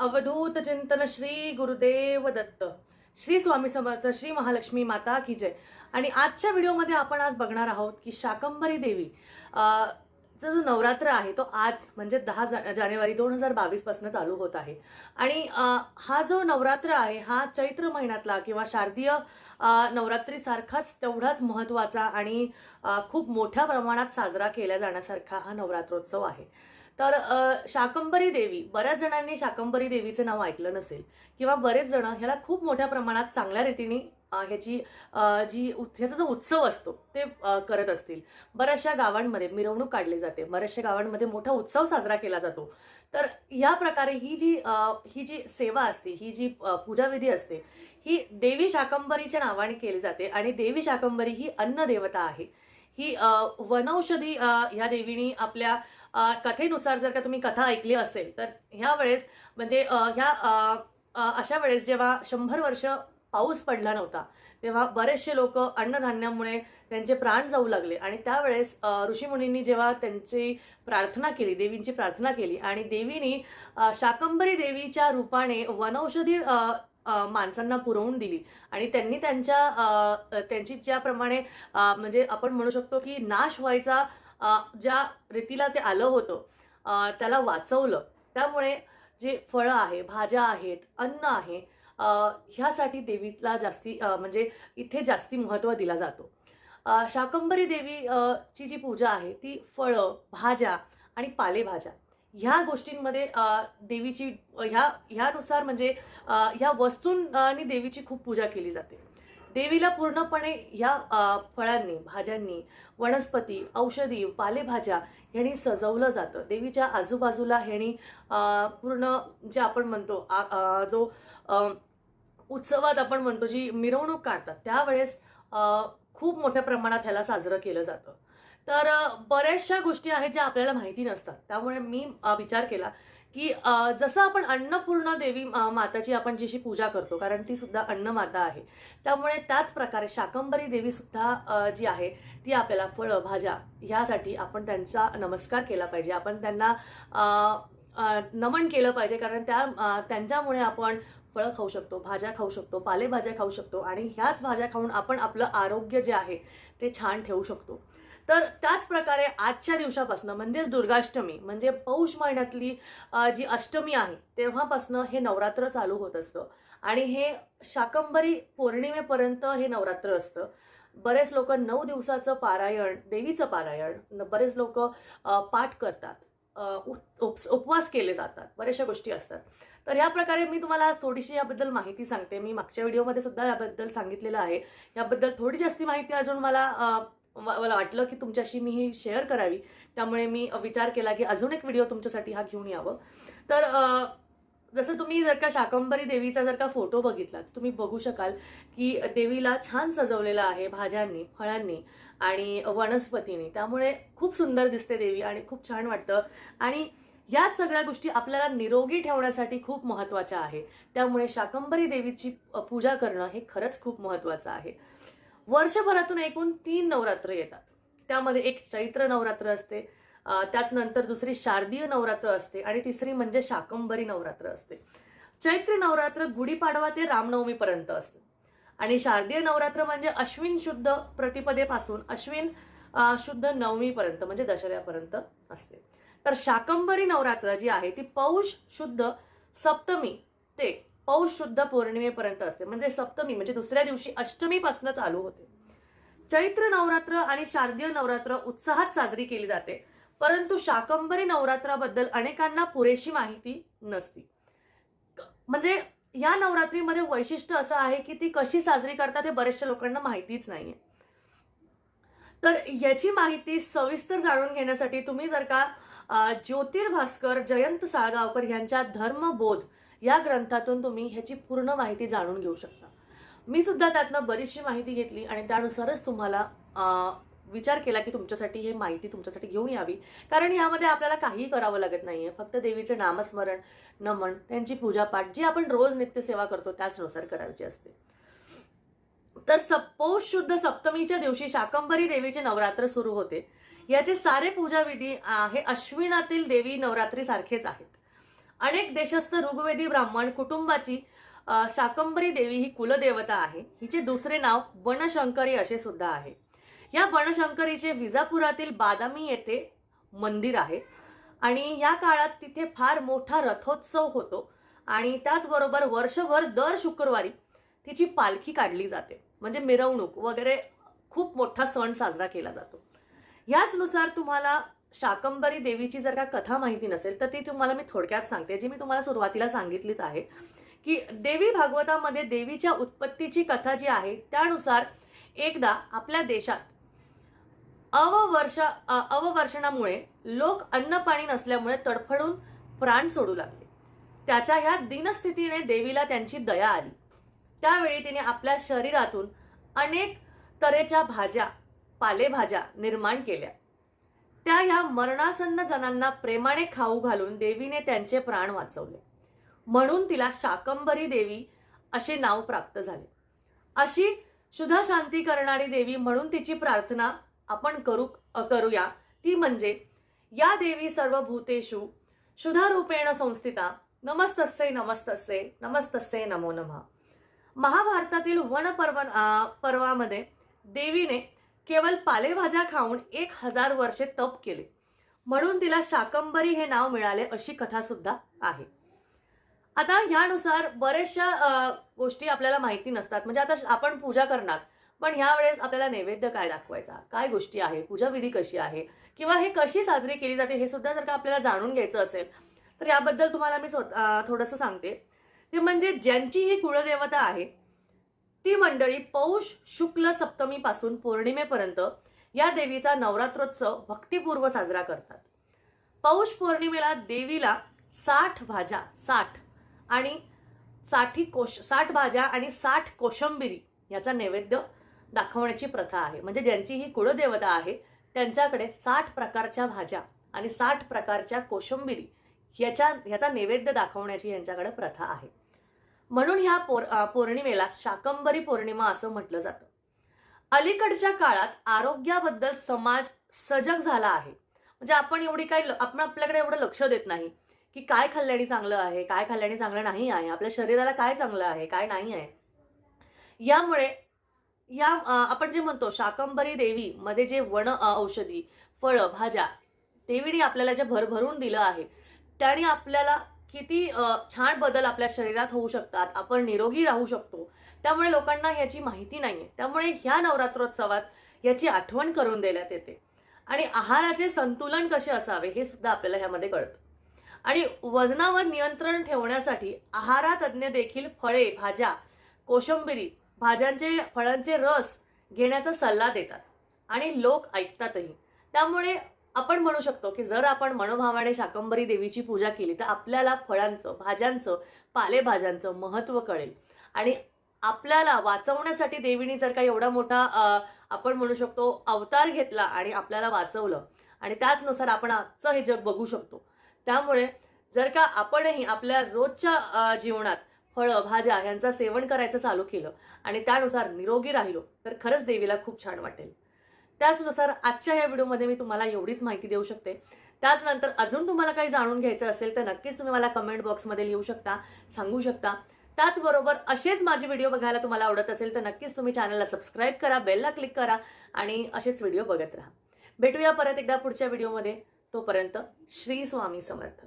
अवधूत चिंतन श्री गुरुदेव दत्त श्री स्वामी समर्थ श्री महालक्ष्मी माता की जय. आणि आजच्या व्हिडिओमध्ये आपण आज बघणार आहोत की शाकंभरी देवी चा जो नवरात्र आहे तो आज म्हणजे दहा जा जानेवारी दोन हजार बावीसपासून चालू होत आहे. आणि हा जो नवरात्र आहे हा चैत्र महिन्यातला किंवा शारदीय नवरात्रीसारखाच तेवढाच महत्त्वाचा आणि खूप मोठ्या प्रमाणात साजरा केला जाण्यासारखा हा नवरात्रोत्सव आहे. तर शाकंबरी शाकंभरी देवी बऱ्याच जणांनी शाकंभरी देवीचं नाव ऐकलं नसेल किंवा बरेच जण ह्याला खूप मोठ्या प्रमाणात चांगल्या रीतीने ह्याची जी उत्- ह्याचा जो उत्सव असतो ते करत असतील. बऱ्याचशा गावांमध्ये मिरवणूक काढली जाते बऱ्याचशा गावांमध्ये मोठा उत्सव साजरा केला जातो. तर या प्रकारे ही जी ही जी सेवा असते ही जी पूजाविधी असते ही देवी शाकंभरीच्या नावाने केली जाते आणि देवी शाकंभरी ही अन्नदेवता आहे. ही वनौषधी ह्या देवीनी आपल्या कथेनुसार जर का तुम्ही कथा ऐकली असेल तर ह्या वेळेस म्हणजे ह्या अशा वेळेस जेव्हा शंभर वर्ष पाऊस पडला नव्हता तेव्हा बरेचसे लोक अन्नधान्यामुळे त्यांचे प्राण जाऊ लागले. आणि त्यावेळेस ऋषीमुनींनी जेव्हा त्यांची प्रार्थना केली देवींची प्रार्थना केली आणि देवीनी शाकंबरी शाकंभरी देवीच्या रूपाने वनौषधी माणसांना पुरवून दिली. आणि त्यांनी त्यांच्या त्यांची ज्याप्रमाणे म्हणजे आपण म्हणू शकतो की नाश व्हायचा ज्या रीतीला ते आलं होतं त्याला वाचवलं. त्यामुळे जे फळं आहे भाज्या आहेत अन्न आहे ह्यासाठी देवीला जास्ती म्हणजे इथे जास्ती महत्त्व दिला जातो. शाकंभरी देवी ची जी पूजा आहे ती फळं भाज्या आणि पालेभाज्या. ह्या गोष्टींमध्ये देवीची ह्या ह्यानुसार म्हणजे ह्या वस्तूंनी देवीची खूप पूजा केली जाते. देवीला पूर्णपणे ह्या फळांनी भाज्यांनी वनस्पती औषधी पालेभाज्या ह्यांनी सजवलं जातं. देवीच्या आजूबाजूला ह्यांनी पूर्ण जे आपण म्हणतो आ- जो उत्सवात आपण म्हणतो जी मिरवणूक काढतात त्यावेळेस खूप मोठ्या प्रमाणात ह्याला साजरं केलं जातं. तर बऱ्याचशा गोष्टी आहेत ज्या आपल्याला माहिती नसतात. त्यामुळे मी विचार केला की जसं आपण अन्नपूर्णा देवी माताची आपण जिशी पूजा करतो कारण ती सुद्धा अन्नमाता आहे. त्यामुळे त्याच प्रकारे शाकंभरी देवी सुद्धा जी आहे ती आपल्याला फळं भाज्या ह्यासाठी आपण त्यांचा नमस्कार केला पाहिजे. आपण त्यांना नमन केलं पाहिजे कारण त्या त्यांच्यामुळे आपण फळं खाऊ शकतो भाज्या खाऊ शकतो पालेभाज्या खाऊ शकतो आणि ह्याच भाज्या खाऊन आपण आपलं आरोग्य जे आहे ते छान ठेवू शकतो. तर त्याच प्रकारे आजच्या दिवसापासनं म्हणजेच दुर्गाष्टमी म्हणजे पौष महिन्यातली जी अष्टमी आहे तेव्हापासनं हे नवरात्र चालू होत असतं. आणि हे शाकंभरी पौर्णिमेपर्यंत हे नवरात्र असतं. बरेच लोक नऊ दिवसाचं पारायण देवीचं पारायण बरेच लोक पाठ करतात. उप- उपवास केले जातात. बऱ्याचशा गोष्टी असतात. तर ह्या प्रकारे मी तुम्हाला आज थोडीशी याबद्दल माहिती सांगते. मी मागच्या व्हिडिओमध्ये सुद्धा याबद्दल सांगितलेलं आहे. याबद्दल थोडी जास्ती माहिती अजून मला मला वाटलं की तुमच्याशी मी ही शेअर करावी. त्यामुळे मी विचार केला की अजून एक व्हिडिओ तुमच्यासाठी हा घेऊन यावं. तर जसं तुम्ही जर का शाकंभरी देवीचा जर का फोटो बघितला तर तुम्ही बघू शकाल की देवीला छान सजवलेलं आहे भाज्यांनी फळांनी आणि वनस्पतींनी. त्यामुळे खूप सुंदर दिसते देवी आणि खूप छान वाटतं. आणि या सगळ्या गोष्टी आपल्याला निरोगी ठेवण्यासाठी खूप महत्त्वाच्या आहे. त्यामुळे शाकंभरी देवीची पूजा करणं हे खरंच खूप महत्त्वाचं आहे. वर्षभरातून एकूण तीन नवरात्र येतात. त्यामध्ये एक चैत्र नवरात्र असते त्याचनंतर त्याच नंतर दुसरी शारदीय नवरात्र असते आणि तिसरी म्हणजे शाकंभरी नवरात्र असते. चैत्र नवरात्र गुढीपाडवा ते रामनवमीपर्यंत असते. आणि शारदीय नवरात्र म्हणजे अश्विन शुद्ध प्रतिपदेपासून अश्विन शुद्ध नवमीपर्यंत म्हणजे दशऱ्यापर्यंत असते. तर शाकंभरी नवरात्र जी आहे ती पौष शुद्ध सप्तमी ते पौष शुद्ध पौर्णिमेपर्यंत असते. म्हणजे सप्तमी म्हणजे दुसऱ्या दिवशी अष्टमीपासून चालू होते. चैत्र नवरात्र आणि शारदीय नवरात्र उत्साहात साजरी केली जाते. परंतु शाकंभरी नवरात्राबद्दल अनेकांना पुरेशी माहिती नसती. म्हणजे या नवरात्रीमध्ये वैशिष्ट्य असं आहे की ती कशी साजरी करतात हे बऱ्याचशा लोकांना माहितीच नाहीये. तर याची माहिती सविस्तर जाणून घेण्यासाठी तुम्ही जर का ज्योतिर्भास्कर जयंत साळगावकर यांच्या धर्मबोध या ग्रंथातून तुम्ही ह्याची पूर्ण माहिती जाणून घेऊ शकता. मी सुद्धा त्यातनं बरीचशी माहिती घेतली आणि त्यानुसारच तुम्हाला विचार केला की तुमच्यासाठी हे माहिती तुमच्यासाठी घेऊन यावी. कारण यामध्ये आपल्याला काहीही करावं लागत नाहीये. फक्त देवीचे नामस्मरण नमन त्यांची पूजापाठ जी आपण रोज नित्यसेवा करतो त्याचनुसार करायची असते. तर सपोष शुद्ध सप्तमीच्या दिवशी शाकंभरी देवीचे नवरात्र सुरू होते. याचे सारे पूजाविधी हे अश्विनातील देवी नवरात्री सारखेच आहेत. अनेक देशस्थ ऋग्वेदी ब्राह्मण कुटुंबाची शाकंबरी शाकंभरी देवी ही कुलदेवता आहे. हिचे दुसरे नाव बनशंकरी असे सुद्धा आहे. या बनशंकरीचे विजापुरातील बादामी येथे मंदिर आहे. आणि या काळात तिथे फार मोठा रथोत्सव होतो. आणि त्याचबरोबर वर्षभर दर शुक्रवारी तिची पालखी काढली जाते. म्हणजे मिरवणूक वगैरे खूप मोठा सण साजरा केला जातो. ह्याचनुसार तुम्हाला शाकंबरी देवीची जर का कथा माहिती नसेल तर ती तुम्हाला मी थोडक्यात सांगते. जी मी तुम्हाला सुरुवातीला सांगितलीच आहे की देवी भागवतामध्ये देवीच्या उत्पत्तीची कथा जी आहे त्यानुसार एकदा आपल्या देशात अववर्ष अववर्षणामुळे लोक अन्न पाणी नसल्यामुळे तडफडून प्राण सोडू लागले. त्याच्या ह्या दिनस्थितीने देवीला त्यांची दया आली. त्यावेळी तिने आपल्या शरीरातून अनेक तऱ्हेच्या भाज्या पालेभाज्या निर्माण केल्या. त्या ह्या मरणासन्न जणांना प्रेमाने खाऊ घालून देवीने त्यांचे प्राण वाचवले. म्हणून तिला शाकंबरी देवी असे नाव प्राप्त झाले. अशी शुद्ध शांती करणारी देवी म्हणून तिची प्रार्थना आपण करू करूया. ती म्हणजे या देवी सर्व भूतेषु शुधारूपेण संस्थिता नमस्तस्ये नमस्तस्ये नमस्तस्ये नमो नमः. महाभारतातील वन पर्व पर्वामध्ये देवीने केवळ पालेभाज्या खाऊन एक हजार वर्षे तप केले. म्हणून तिला शाकंबरी हे नाव मिळाले अशी कथा सुद्धा आहे. आता ह्यानुसार बऱ्याचशा गोष्टी आपल्याला माहिती नसतात. म्हणजे आता आपण पूजा करणार पण ह्यावेळेस आपल्याला नैवेद्य काय दाखवायचा? काय गोष्टी आहे? पूजा विधी कशी आहे? किंवा हे कशी साजरी केली जाते हे सुद्धा जर का आपल्याला जाणून घ्यायचं असेल तर याबद्दल तुम्हाला मी थोडंसं सांगते. ते म्हणजे ज्यांची ही कुळदेवता आहे ती मंडळी पौष शुक्ल सप्तमीपासून पौर्णिमेपर्यंत या देवीचा नवरात्रोत्सव भक्तिपूर्व साजरा करतात. पौष पौर्णिमेला देवीला साठ भाज्या साठ आणि साठी कोश साठ भाज्या आणि साठ कोशंबिरी याचा नैवेद्य दाखवण्याची प्रथा आहे. म्हणजे ज्यांची ही कुळदेवता आहे त्यांच्याकडे साठ प्रकारच्या भाज्या आणि साठ प्रकारच्या कोशंबिरी याच्या ह्याचा नैवेद्य दाखवण्याची यांच्याकडे प्रथा आहे. म्हणून ह्या पौर पौर्णिमेला शाकंबरी पौर्णिमा असं म्हटलं जातं. अलीकडच्या काळात आरोग्याबद्दल समाज सजग झाला आहे. म्हणजे आपण एवढी काही ल- आपण आपल्याकडे एवढं लक्ष देत नाही की काय खाल्ल्याने चांगलं आहे काय खाल्ल्याने चांगलं नाही आहे आपल्या शरीराला काय चांगलं आहे काय नाही आहे. यामुळे या आपण जे म्हणतो शाकंबरी देवी मध्ये जे वन औषधी फळं भाज्या देवीने आपल्याला जे भरभरून दिलं आहे त्याने आपल्याला किती छान बदल आपल्या शरीरात होऊ शकतात. आपण निरोगी राहू शकतो. त्यामुळे लोकांना याची माहिती नाही आहे त्यामुळे ह्या नवरात्रोत्सवात याची आठवण करून देण्यात येते. आणि आहाराचे संतुलन कसे असावे हे सुद्धा आपल्याला ह्यामध्ये कळतं. आणि वजनावर नियंत्रण ठेवण्यासाठी आहारातज्ञ देखील फळे भाज्या कोशंबिरी भाज्यांचे फळांचे रस घेण्याचा सल्ला देतात. आणि लोक ऐकतातही. त्यामुळे आपण म्हणू शकतो की जर आपण मनोभावाने शाकंबरी देवीची पूजा केली तर आपल्याला फळांचं भाज्यांचं पालेभाज्यांचं महत्त्व कळेल. आणि आपल्याला वाचवण्यासाठी देवीने जर का एवढा मोठा आपण म्हणू शकतो अवतार घेतला आणि आपल्याला वाचवलं आणि त्याचनुसार आपण आजचं हे जग बघू शकतो. त्यामुळे जर का आपणही आपल्या रोजच्या जीवनात फळं भाज्या यांचं सेवन करायचं चालू केलं आणि त्यानुसार निरोगी राहिलो तर खरंच देवीला खूप छान वाटेल. त्याचनुसार आजच्या या व्हिडिओमध्ये मी तुम्हाला एवढीच माहिती देऊ शकते. त्याचनंतर अजून तुम्हाला काही जाणून घ्यायचं असेल तर नक्कीच तुम्ही मला कमेंट बॉक्समध्ये लिहू शकता सांगू शकता. त्याचबरोबर असेच माझे व्हिडिओ बघायला तुम्हाला आवडत असेल तर नक्कीच तुम्ही चॅनलला सबस्क्राईब करा बेलला क्लिक करा आणि असेच व्हिडिओ बघत राहा. भेटूया परत एकदा पुढच्या व्हिडिओमध्ये. तोपर्यंत श्री स्वामी समर्थ.